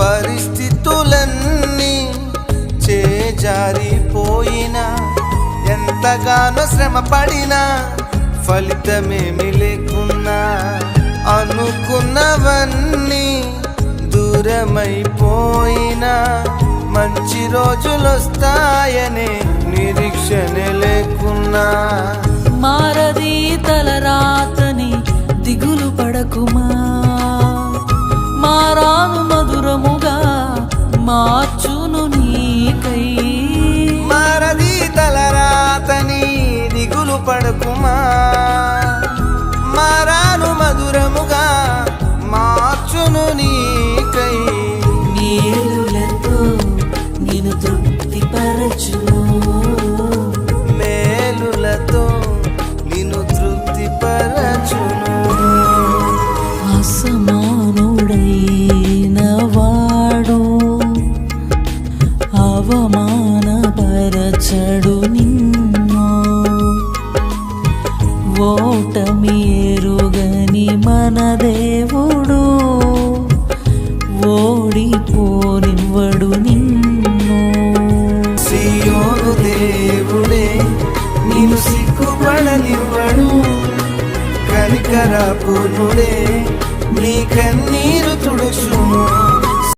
పరిస్థితులన్నీ చేజారిపోయినా ఎంతగానో శ్రమ పడినా ఫలితమేమి లేకున్నా అనుకున్నవన్నీ దూరమైపోయినా మంచి రోజులొస్తాయనే నిరీక్షణ లేకున్నా. పడకుమా? మారాను మధురముగా మార్చును నీకై మేలులతో నేను తృప్తిపరచును. మేలులతో నిన్ను తృప్తిపరచును. అసమానుడైన వాడు అవమానపరచడు నిన్ను. నిన్ను సిగ్గుపడనివ్వడు పూర్ణుడే నీ కన్నీ